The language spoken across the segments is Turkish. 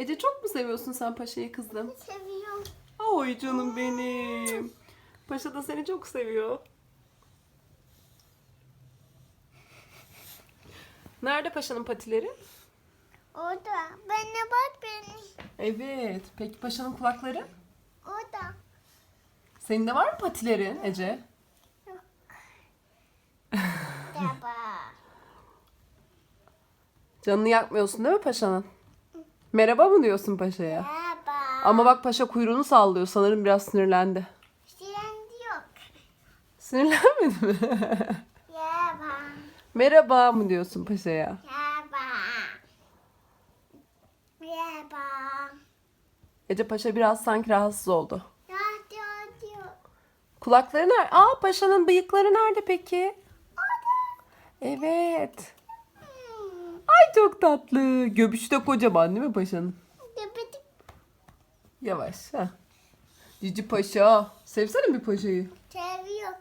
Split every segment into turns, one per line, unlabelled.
Ece çok mu seviyorsun sen paşayı kızım?
Seviyorum.
Oy canım benim. Paşa da seni çok seviyor. Nerede paşanın patileri?
Orada. Bana bak beni.
Evet. Peki paşanın kulakları?
Orada.
Senin de var mı patileri Ece?
Baba.
Canını yakmıyorsun değil mi paşanın? Merhaba mı diyorsun paşaya?
Baba.
Ama bak paşa kuyruğunu sallıyor. Sanırım biraz sinirlendi.
Silendi yok.
Sinirlenmedi mi?
Baba.
Merhaba mı diyorsun paşaya?
Baba. Baba.
Ece paşa biraz sanki rahatsız oldu.
Hadi hadi.
Kulakları nerede? Aa paşanın bıyıkları nerede peki?
Orada.
Evet. Ay çok tatlı. Göbüşü de kocaman değil mi paşanın? Yavaş. Ha. Cici paşa. Sevsene bir paşayı.
Seviyor.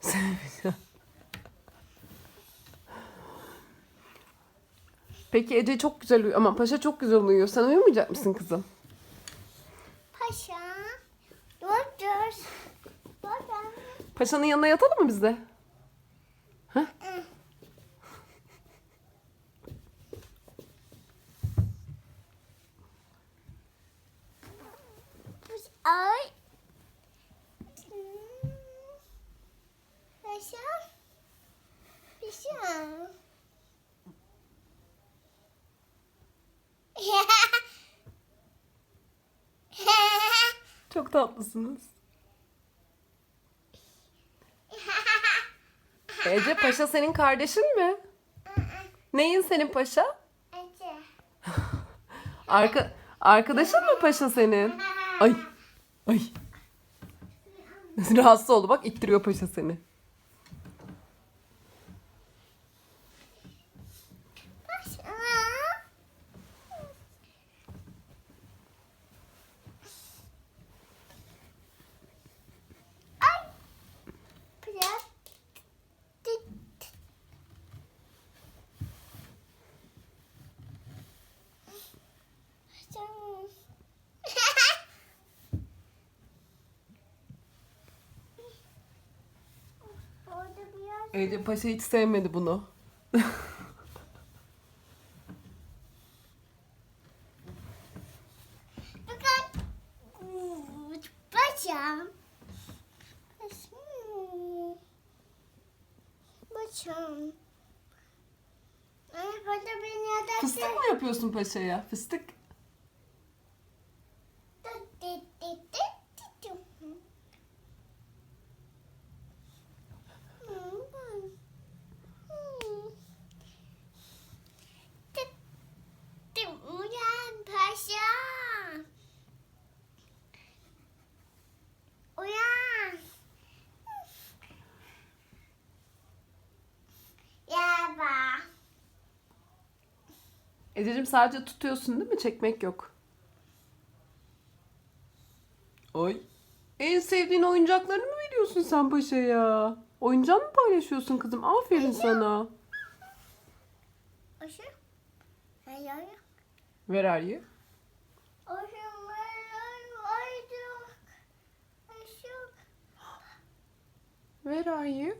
Seveceğim. Peki Ece çok güzel uyuyor. Ama paşa çok güzel uyuyor. Sen uyumayacak mısın kızım?
Paşa. Dur dur.
Paşanın yanına yatalım mı biz de?
Ay. Hmm. Paşa. Paşa.
Çok tatlısınız. Ece paşa senin kardeşin mi? Neyin senin paşa?
Ece.
Arka arkadaşın mı paşa senin? Ay. Ay. Rahatsız oldu bak ittiriyor paşa seni.
Paşa. Ay. Biraz. Tık. Paşa. Orada biraz
Ece paşa hiç sevmedi bunu.
Beni yadakta.
Fıstık mı yapıyorsun paşaya? Fıstık. Ececiğim sadece tutuyorsun değil mi? Çekmek yok. Oy. En sevdiğin oyuncaklarını mı veriyorsun sen paşaya? Oyuncak mı paylaşıyorsun kızım? Aferin sana.
Paşa. Hayır.
Where are you?
Paşa. Paşa.
Where are you?